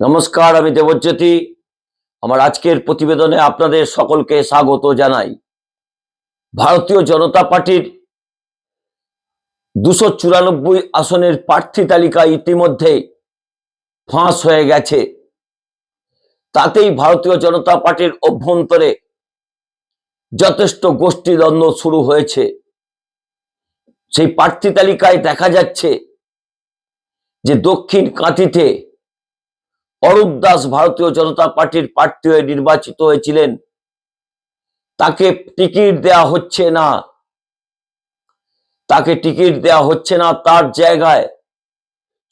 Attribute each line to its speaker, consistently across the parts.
Speaker 1: নমস্কার, আমি দেবজ্যোতি। আমার আজকের প্রতিবেদনে আপনাদের সকলকে স্বাগত জানাই। ভারতীয় জনতা পার্টির দুশো চুরানব্বই আসনের প্রার্থী তালিকা ইতিমধ্যে ফাঁস হয়ে গেছে। তাতেই ভারতীয় জনতা পার্টির অভ্যন্তরে যথেষ্ট গোষ্ঠীদ্বন্দ্ব শুরু হয়েছে। সেই প্রার্থী তালিকায় দেখা যাচ্ছে যে দক্ষিণ কাঁথিতে অরূপ দাস ভারতীয় জনতা পার্টির প্রার্থী হয়ে নির্বাচিত হয়েছিলেন। তাকে টিকিট দেয়া হচ্ছে না। তাকে টিকিট দেয়া হচ্ছে না তার জায়গায়।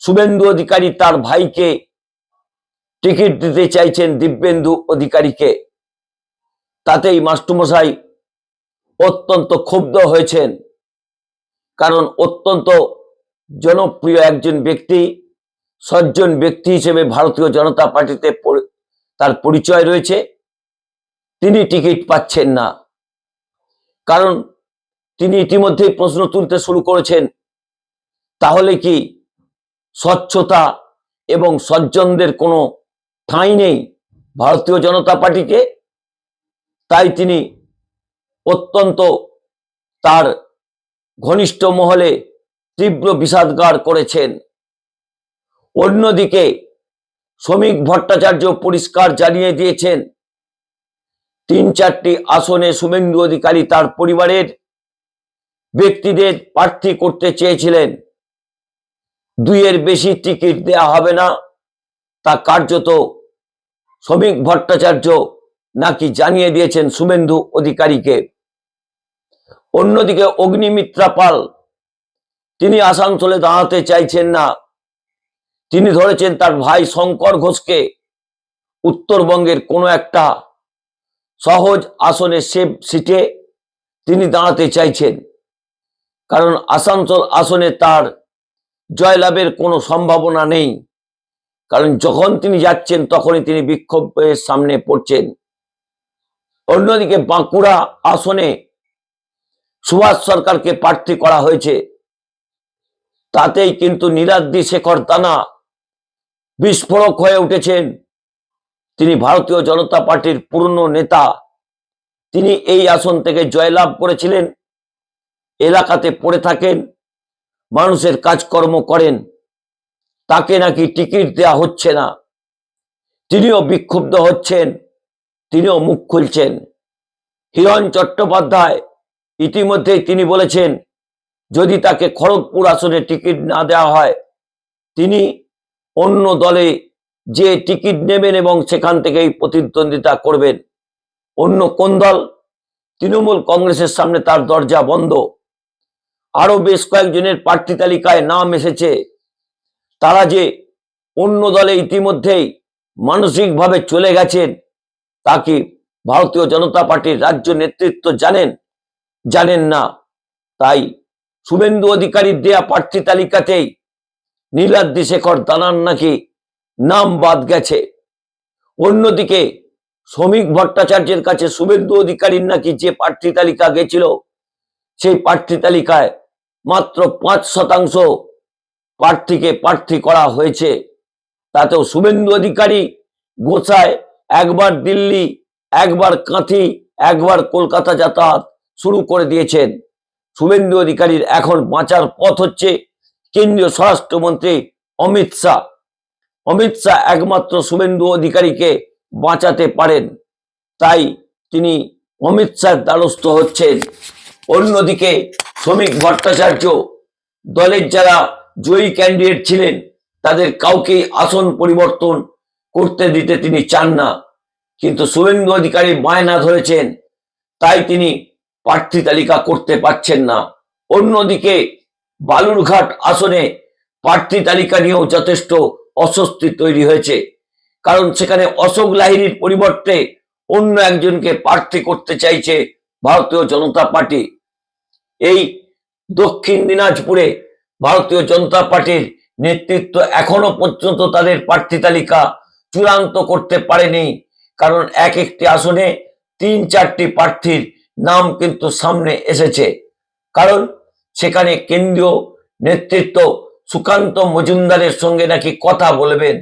Speaker 1: শুভেন্দু অধিকারী তার ভাইকে টিকিট দিতে চাইছেন দিব্যেন্দু অধিকারীকে। তাতেই মাস্টমশাই অত্যন্ত ক্ষুব্ধ হয়েছেন। কারণ অত্যন্ত জনপ্রিয় একজন ব্যক্তি সজ্জন ব্যক্তি হিসেবে ভারতীয় জনতা পার্টিতে তার পরিচয় রয়েছে। তিনি টিকিট পাচ্ছেন না। কারণ তিনি ইতিমধ্যেই প্রশ্ন তুলতে শুরু করেছেন, তাহলে কি স্বচ্ছতা এবং সজ্জনদের কোনো ঠাঁই নেই ভারতীয় জনতা পার্টিকে? তাই তিনি অত্যন্ত তার ঘনিষ্ঠ মহলে তীব্র বিষাদগার করেছেন। অন্যদিকে শ্রমিক ভট্টাচার্য পরিষ্কার জানিয়ে দিয়েছেন, তিন চারটি আসনে শুভেন্দু অধিকারী তার পরিবারের ব্যক্তিদের প্রার্থী করতে চেয়েছিলেন। দুইয়ের বেশি টিকিট দেয়া হবে না, তা কার্যত শ্রমিক ভট্টাচার্য নাকি জানিয়ে দিয়েছেন শুভেন্দু অধিকারীকে। অন্যদিকে অগ্নিমিত্রা পাল, তিনি আসানসোলে দাঁড়াতে চাইছেন না। তিনি ধরেছেন তার ভাই শঙ্কর ঘোষকে উত্তরবঙ্গের কোনো একটা সহজ আসনে সেফ সিটে তিনি দাঁড়াতে চাইছেন। কারণ আসানসোল আসনে তার জয়লাভের কোনো সম্ভাবনা নেই। কারণ যখন তিনি যাচ্ছেন তখনই তিনি বিক্ষোভের সামনে পড়ছেন। অন্যদিকে বাঁকুড়া আসনে সুভাষ সরকারকে প্রার্থী করা হয়েছে। তাতেই কিন্তু নীলাদ্রি শেখর দানা বিস্ফোরক হয়ে উঠেছেন। তিনি ভারতীয় জনতা পার্টির পূর্ণ নেতা। তিনি এই আসন থেকে জয়লাভ করেছিলেন। এলাকাতে পড়ে থাকেন। মানুষের কাজকর্ম করেন। তাকে নাকি টিকিট দেয়া হচ্ছে না। তিনিও বিক্ষুব্ধ হচ্ছেন। তিনিও মুখ খুলছেন। হিরণ চট্টোপাধ্যায় ইতিমধ্যেই তিনি বলেছেন, যদি তাকে খড়গপুর আসনে টিকিট না দেওয়া হয়, তিনি অন্য দলে যে টিকিট নেবেন এবং সেখান থেকেই প্রতিদ্বন্দ্বিতা করবেন। অন্য কোন দল? তৃণমূল কংগ্রেসের সামনে তার দরজা বন্ধ। আরও বেশ কয়েকজনের প্রার্থী তালিকায় নাম এসেছে। তারা যে অন্য দলে ইতিমধ্যেই মানসিকভাবে চলে গেছেন, তা কি ভারতীয় জনতা পার্টির রাজ্য নেতৃত্ব জানেন? জানেন না। তাই শুভেন্দু অধিকারীর দেয়া প্রার্থী তালিকাতেই নীলাদ্রি শেখর দানার নাকি? নাম বাদ গেছে। অন্যদিকে, শ্রমিক ভট্টাচার্যের কাছে শুভেন্দু অধিকারীর নাকি যে প্রার্থী তালিকা গেছিল, সেই প্রার্থী তালিকায় মাত্র পাঁচ শতাংশ প্রার্থীকে প্রার্থী করা হয়েছে। তাতেও শুভেন্দু অধিকারী গোছায় একবার দিল্লি, একবার কাঁথি, একবার কলকাতা যাতায়াত শুরু করে দিয়েছেন। শুভেন্দু অধিকারীর এখন বাঁচার পথ হচ্ছে কেন্দ্রীয় স্বরাষ্ট্রমন্ত্রী অমিত শাহ। অমিত শাহ একমাত্র শুভেন্দু অধিকারীকে বাঁচাতে পারেন, তাই তিনি অমিত শাহ দ্বারস্থ হচ্ছেন। অন্যদিকে শ্রমিক ভট্টাচার্য দলের যারা জয়ী ক্যান্ডিডেট ছিলেন, তাদের কাউকেই আসন পরিবর্তন করতে দিতে তিনি চান না। কিন্তু শুভেন্দু অধিকারী বায়না ধরেছেন, তাই তিনি প্রার্থী তালিকা করতে পারছেন না। অন্যদিকে বালুরঘাট আসনে প্রার্থী তালিকা নিয়েও যথেষ্ট অস্বস্তি তৈরি হয়েছে। কারণ সেখানে অশোক লাহিড়ির পরিবর্তে অন্য একজনকে প্রার্থী করতে চাইছে ভারতীয় জনতা পার্টি। এই দক্ষিণ দিনাজপুরে ভারতীয় জনতা পার্টির নেতৃত্ব এখনও পর্যন্ত তাদের প্রার্থী তালিকা চূড়ান্ত করতে পারেনি। কারণ এক একটি আসনে তিন চারটি প্রার্থীর নাম কিন্তু সামনে এসেছে। কারণ সেখানে কেন্দ্রীয় নেতৃত্ব সুকান্ত মজুমদারের সঙ্গে নাকি কথা বলবেন?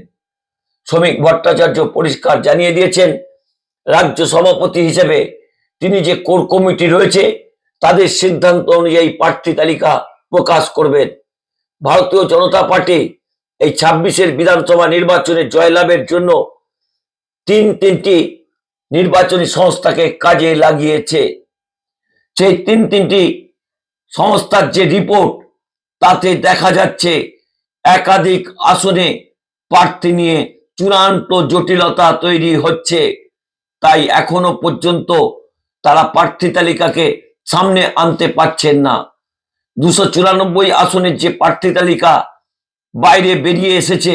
Speaker 1: শ্রমিক ভট্টাচার্য পরিষ্কার জানিয়ে দিয়েছেন, রাজ্য সভাপতি হিসেবে তিনি যে কোর কমিটি রয়েছে, তাদের সিদ্ধান্ত অনুযায়ী প্রার্থী তালিকা প্রকাশ করবেন। ভারতীয় জনতা পার্টি এই ছাব্বিশের বিধানসভা নির্বাচনে জয়লাভের জন্য তিন তিনটি নির্বাচনী সংস্থাকে কাজে লাগিয়েছে। সেই তিন তিনটি সংস্থার যে রিপোর্ট তাতে দেখা যাচ্ছে একাধিক আসনে প্রার্থী নিয়ে চূড়ান্ত জটিলতা তৈরি হচ্ছে। তাই এখনও পর্যন্ত তারা প্রার্থী তালিকাকে সামনে আনতে পারছেন না। দুশো চুরানব্বই আসনের যে প্রার্থী তালিকা বাইরে বেরিয়ে এসেছে,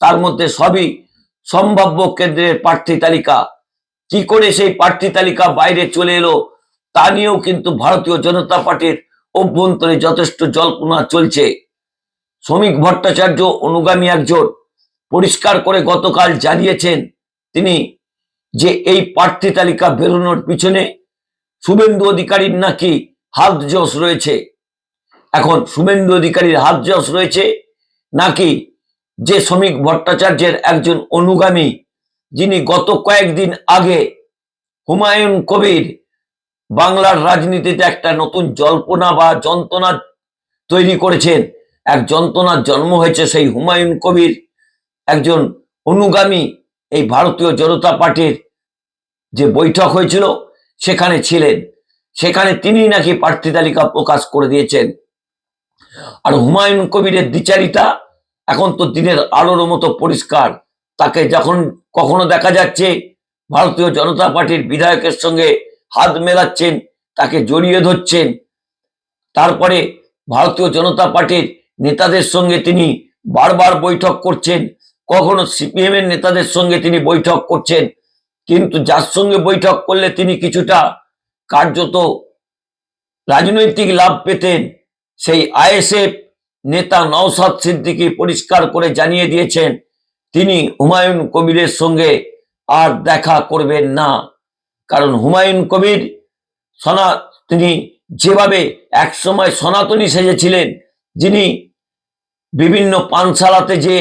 Speaker 1: তার মধ্যে সবই সম্ভাব্য কেন্দ্রের প্রার্থী তালিকা। কি করে সেই প্রার্থী তালিকা বাইরে চলে এলো, তা নিয়েও কিন্তু ভারতীয় জনতা পার্টির অভ্যন্তরে যথেষ্ট জল্পনা চলছে। শ্রমিক ভট্টাচার্য অনুগামী একজন পরিষ্কার করে গতকাল জানিয়েছেন, তিনি যে এই প্রার্থী তালিকা বেরোনোর পিছনে শুভেন্দু অধিকারীর নাকি হাত যশ রয়েছে। এখন শুভেন্দু অধিকারীর হাত যশ রয়েছে নাকি যে শ্রমিক ভট্টাচার্যের একজন অনুগামী, যিনি গত কয়েকদিন আগে হুমায়ুন কবির বাংলার রাজনীতিতে একটা নতুন জল্পনা বা যন্ত্রণা তৈরি করেছেন। এক যন্ত্রণার জন্ম হয়েছে সেই হুমায়ুন কবির, একজন অনুগামী এই ভারতীয় জনতা পার্টির যে বৈঠক হয়েছিল, সেখানে ছিলেন। সেখানে তিনি নাকি প্রার্থী তালিকা প্রকাশ করে দিয়েছেন। আর হুমায়ুন কবিরের দ্বিচারিতা এখন তো দিনের আলোর মতো পরিষ্কার। তাকে যখন কখনো দেখা যাচ্ছে, ভারতীয় জনতা পার্টির বিধায়কের সঙ্গে হাত মেলাচ্ছেন, তাকে জড়িয়ে ধরছেন। তারপরে ভারতীয় জনতা পার্টির নেতাদের সঙ্গে তিনি বারবার বৈঠক করছেন। কখনো সিপিএম এর নেতাদের সঙ্গে তিনি বৈঠক করছেন, কিন্তু যার সঙ্গে বৈঠক করলে তিনি কিছুটা কার্যত রাজনৈতিক লাভ পেতেন, সেই আইএসএফ নেতা নওসাদ সিদ্দিকী পরিষ্কার করে জানিয়ে দিয়েছেন, তিনি হুমায়ুন কবিরের সঙ্গে আর দেখা করবেন না। কারণ হুমায়ুন কবির সনা, তিনি যেভাবে একসময় সনাতনী সেজেছিলেন, যিনি বিভিন্ন পানশালাতে যে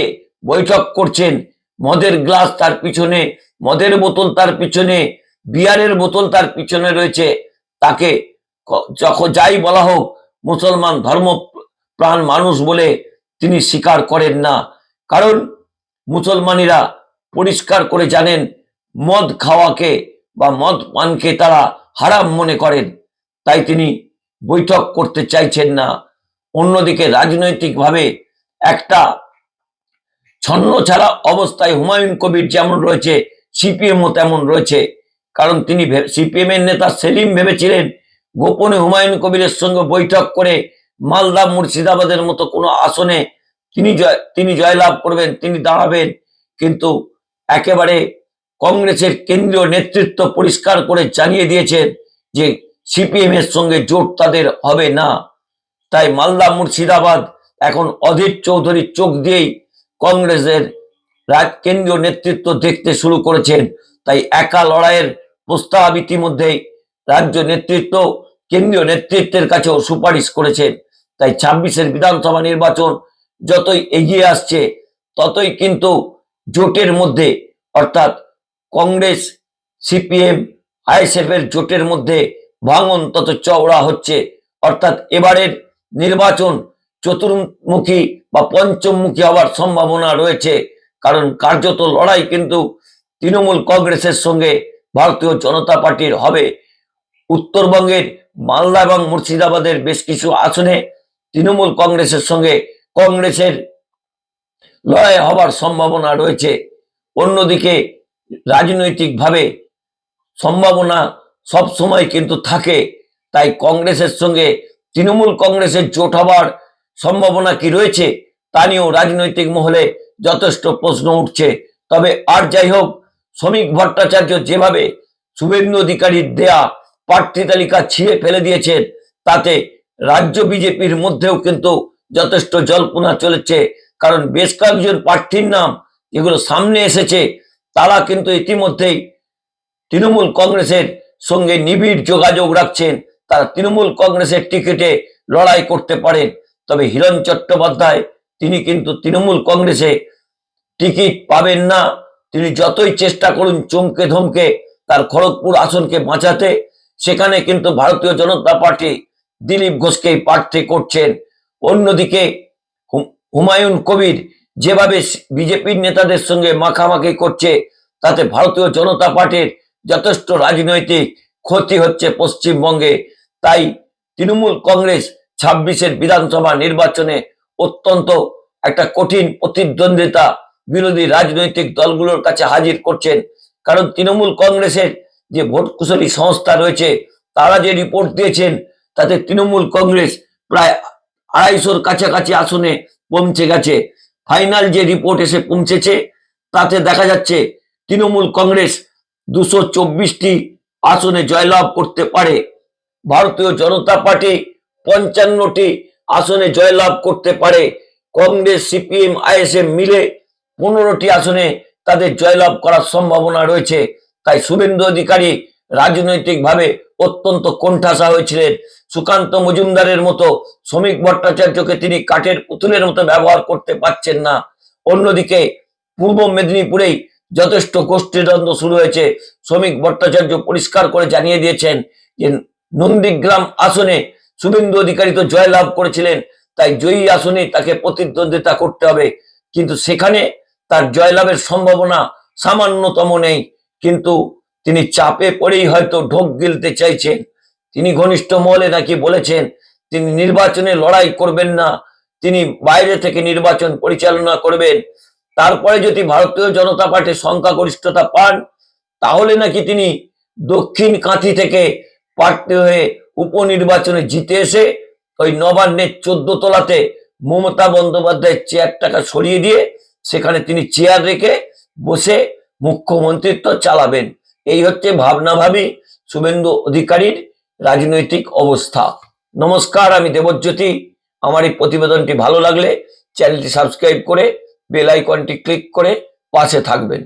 Speaker 1: বৈঠক করছেন, মদের গ্লাস তার পিছনে, মদের বোতল তার পিছনে, বিয়ারের বোতল তার পিছনে রয়েছে, তাকে যখন যাই বলা হোক, মুসলমান ধর্ম প্রাণ মানুষ বলে তিনি স্বীকার করেন না। কারণ মুসলমানিরা পরিষ্কার করে জানেন, মদ খাওয়াকে বা মদ পানকে তারা হারাম মনে করেন। তাই তিনি বৈঠক করতে চাইছেন না। অন্যদিকে রাজনৈতিকভাবে একটা ছন্ন ছাড়া অবস্থায় হুমায়ুন কবির যেমন রয়েছে, সিপিএমও তেমন রয়েছে। কারণ তিনি সিপিএম এর নেতা সেলিম ভেবেছিলেন, গোপনে হুমায়ুন কবিরের সঙ্গে বৈঠক করে মালদা মুর্শিদাবাদের মতো কোনো আসনে তিনি জয়, তিনি জয়লাভ করবেন, তিনি দাঁড়াবেন। কিন্তু একেবারে কংগ্রেসের কেন্দ্রীয় নেতৃত্ব পরিষ্কার করে জানিয়ে দিয়েছেন যে সিপিএম এর সঙ্গে জোট তাদের হবে না। তাই মালদা মুর্শিদাবাদ এখন অধীর চৌধুরীর চোখ দিয়েই কংগ্রেসের রাজ, কেন্দ্রীয় নেতৃত্ব দেখতে শুরু করেছেন। তাই একা লড়াইয়ের প্রস্তাব ইতিমধ্যেই রাজ্য নেতৃত্ব, কেন্দ্রীয় নেতৃত্বের কাছেও সুপারিশ করেছেন। তাই ছাব্বিশের বিধানসভা নির্বাচন যতই এগিয়ে আসছে, ততই কিন্তু জোটের মধ্যে, অর্থাৎ কংগ্রেস, সিপিএম আইএসএফ এর জোটের মধ্যে ভাঙন তত চওড়া হচ্ছে। অর্থাৎ এবারের নির্বাচন চতুর্মুখী বা পঞ্চমুখী হওয়ার সম্ভাবনা রয়েছে। কারণ কার্যত লড়াই কিন্তু তৃণমূল কংগ্রেসের সঙ্গে ভারতীয় জনতা পার্টির হবে। উত্তরবঙ্গের মালদা এবং মুর্শিদাবাদের বেশ কিছু আসনে তৃণমূল কংগ্রেসের সঙ্গে কংগ্রেসের লড়াই হবার সম্ভাবনা রয়েছে। অন্যদিকে রাজনৈতিকভাবে সম্ভাবনা সব সময় কিন্তু থাকে। তাই কংগ্রেসের সঙ্গে তৃণমূল কংগ্রেসের জোট হবার সম্ভাবনা কি রয়েছে, তা নিয়েও রাজনৈতিক মহলে যথেষ্ট প্রশ্ন উঠছে। তবে আর যাই হোক, শ্রমিক ভট্টাচার্য যেভাবে শুভেন্দু অধিকারীর দেয়া প্রার্থী তালিকা ছিঁড়ে ফেলে দিয়েছেন, তাতে রাজ্য বিজেপির মধ্যেও কিন্তু যথেষ্ট জল্পনা চলেছে। কারণ বেশ কয়েকজন প্রার্থীর নাম যেগুলো সামনে এসেছে তারা কিন্তু ইতিমধ্যেই তৃণমূল কংগ্রেসের সঙ্গে নিবিড় যোগাযোগ রাখছেন। তারা তৃণমূল কংগ্রেসের টিকিটে লড়াই করতে পারেন। তবে হিরণ চট্টোপাধ্যায়, তিনি কিন্তু তৃণমূল কংগ্রেসে টিকিট পাবেন না। তিনি যতই চেষ্টা করুন চমকে ধমকে তার খড়গপুর আসনকে বাঁচাতে, সেখানে কিন্তু ভারতীয় জনতা পার্টি দিলীপ ঘোষকেই প্রার্থী করছেন। অন্যদিকে হুম- হুমায়ুন কবির যেভাবে বিজেপির নেতাদের সঙ্গে মাখামাখি করছে, তাতে ভারতীয় জনতা পার্টির যথেষ্ট রাজনৈতিক ক্ষতি হচ্ছে পশ্চিমবঙ্গে। তাই তৃণমূল কংগ্রেস ছাব্বিশের বিধানসভা নির্বাচনে অত্যন্ত একটা কঠিন প্রতিদ্বন্দ্বিতা বিরোধী রাজনৈতিক দলগুলোর কাছে হাজির করছেন। কারণ তৃণমূল কংগ্রেসের যে ভোট কুশলী সংস্থা রয়েছে, তারা যে রিপোর্ট দিয়েছেন, তাতে তৃণমূল কংগ্রেস প্রায় আড়াইশোর কাছাকাছি আসনে পৌঁছে গেছে। ফাইনাল যে রিপোর্ট এসে পৌঁছেছে, তাতে দেখা যাচ্ছে তৃণমূল কংগ্রেস দুশো চব্বিশটি আসনে জয়লাভ করতে পারে। ভারতীয় জনতা পার্টি পঞ্চান্নটি আসনে জয়লাভ করতে পারে। কংগ্রেস, সিপিএম, আইএসএম মিলে পনেরোটি আসনে তাদের জয়লাভ করার সম্ভাবনা রয়েছে। তাই শুভেন্দু অধিকারী রাজনৈতিকভাবে অত্যন্ত কোণঠাসা হয়েছিলেন। সুকান্ত মজুমদারের মতো শ্রমিক ভট্টাচার্যকে তিনি কাঠের পুতুলের মতো ব্যবহার করতে পারছেন না। অন্যদিকে পূর্ব মেদিনীপুরেই যথেষ্ট গোষ্ঠীদ্বন্দ্ব শুরু হয়েছে। শ্রমিক ভট্টাচার্য পরিষ্কার করে জানিয়ে দিয়েছেন যে, নন্দীগ্রাম আসনে শুভেন্দু অধিকারী তো জয়লাভ করেছিলেন, তাই জয়ী আসনে তাকে প্রতিদ্বন্দ্বিতা করতে হবে। কিন্তু সেখানে তার জয়লাভের সম্ভাবনা সামান্যতম নেই। কিন্তু তিনি চাপে পড়েই হয়তো ঢোক গিলতে চাইছেন। তিনি ঘনিষ্ঠ মহলে নাকি বলেছেন, তিনি নির্বাচনে লড়াই করবেন না, তিনি বাইরে থেকে নির্বাচন পরিচালনা করবেন। তারপরে যদি ভারতীয় জনতা পার্টির সংখ্যাগরিষ্ঠতা পান, তাহলে নাকি তিনি দক্ষিণ কাঁথি থেকে প্রার্থী হয়ে উপনির্বাচনে জিতে এসে ওই নবান্নের চোদ্দ তলাতে মমতা বন্দ্যোপাধ্যায়ের চেয়ারটাকে সরিয়ে দিয়ে সেখানে তিনি চেয়ার রেখে বসে মুখ্যমন্ত্রিত্ব চালাবেন। এই হচ্ছে ভাবনা ভাবি শুভেন্দু অধিকারীর রাজনৈতিক অবস্থা। নমস্কার, আমি দেবজ্যোতি। আমার এই প্রতিবেদনটি ভালো লাগলে চ্যানেলটি সাবস্ক্রাইব করে বেল আইকনটি ক্লিক করে পাশে থাকবেন।